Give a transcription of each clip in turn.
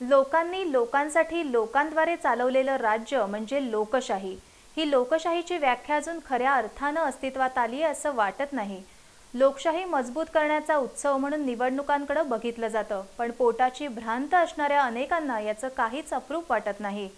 लोकांनी लोकांसाठी लोकांद्वारे चालवलेलं राज्य म्हणजे लोकशाही. ही लोकशाहीची व्याख्या अजून खऱ्या अर्थानं अस्तित्वात आली आहे असं वाटत नाही. लोकशाही मजबूत करण्याचा उत्सव म्हणून निवडणुकांकडे बघितलं जातं पण पोटाची भ्रांत असणाऱ्या अनेकांना याचं काहीच अप्रूप वाटत नाही.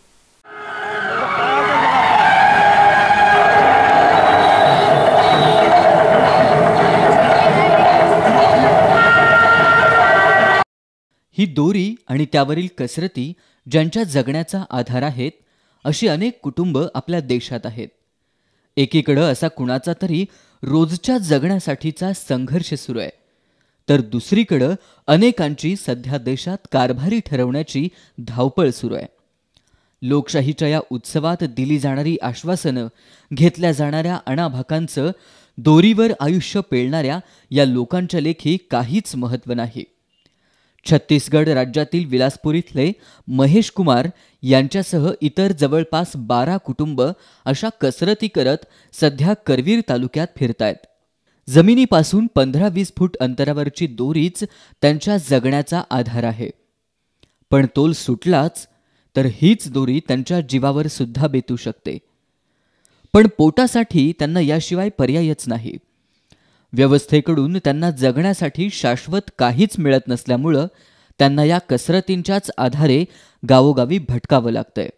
ही दोरी आणि त्यावरील कसरती ज्यांच्या जगण्याचा आधार आहेत अशी अनेक कुटुंब आपल्या देशात आहेत. एकीकडं असा कुणाचा तरी रोजच्या जगण्यासाठीचा संघर्ष सुरू आहे. तर दुसरीकडं अनेकांची सध्या देशात कारभारी ठरवण्याची धावपळ सुरू आहे. लोकशाहीच्या या उत्सवात दिली जाणारी आश्वासनं घेतल्या जाणाऱ्या अणाभाकांचं दोरीवर आयुष्य पेलणाऱ्या या लोकांच्या लेखी काहीच महत्त्व नाही. छत्तीसगड राज्यातील विलासपूर इथले महेश कुमार यांच्यासह इतर जवळपास बारा कुटुंब अशा कसरती करत सध्या करवीर तालुक्यात फिरतायत. जमिनीपासून पंधरा वीस फूट अंतरावरची दोरीच त्यांच्या जगण्याचा आधार आहे. पण तोल सुटलाच तर हीच दोरी त्यांच्या जीवावर सुद्धा बेतू शकते. पण पोटासाठी त्यांना याशिवाय पर्यायच नाही. व्यवस्थेकडून त्यांना जगण्यासाठी शाश्वत काहीच मिळत नसल्यामुळं त्यांना या कसरतींच्याच आधारे गावोगावी भटकावं लागतंय.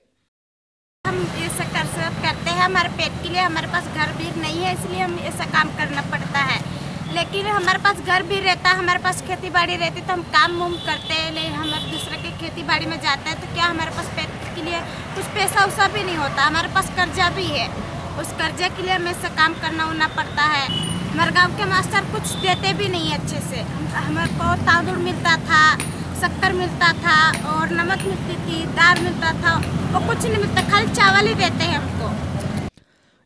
हम सब कसरत करते हैं, हमारे पेट के लिए हमारे पास घर भी नहीं है, इसलिए हम ऐसा काम करना पड़ता है। लेकिन हमारे पास घर भी रहता है, हमारे पास खेती बाड़ी रहती तो हम काम उम करते हैं, नहीं, हम दूसरे के खेती बाड़ी में जाते हैं तो क्या हमारे पास पेट के लिए कुछ पैसा उसा भी नहीं होता, हमारे पास कर्जा भी है। उस कर्जे के लिए हमें ऐसा काम करना उना पड़ता है। हमारे गांव के मास्टर कुछ देते भी नहीं अच्छे से। हमारे को तांदूर मिलता था शक्कर मिलता था और नमक मिलती थी दाल मिलता था और कुछ नहीं मिलता खाली चावल ही देते हैं हमको।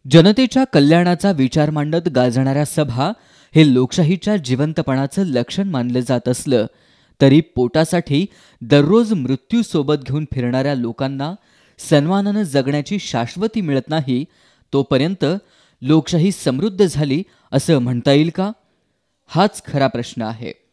जनतेच्या कल्याणाचा विचार मांडत गाजणाऱ्या सभा हे लोकशाहीच्या जिवंतपणाचं लक्षण मानलं जात असलं तरी पोटासाठी दररोज मृत्यू सोबत घेऊन फिरणाऱ्या लोकांना सन्मानानं जगण्याची शाश्वती मिळत नाही तोपर्यंत लोकशाही समृद्ध झाली असं म्हणता येईल का? हाच खरा प्रश्न आहे.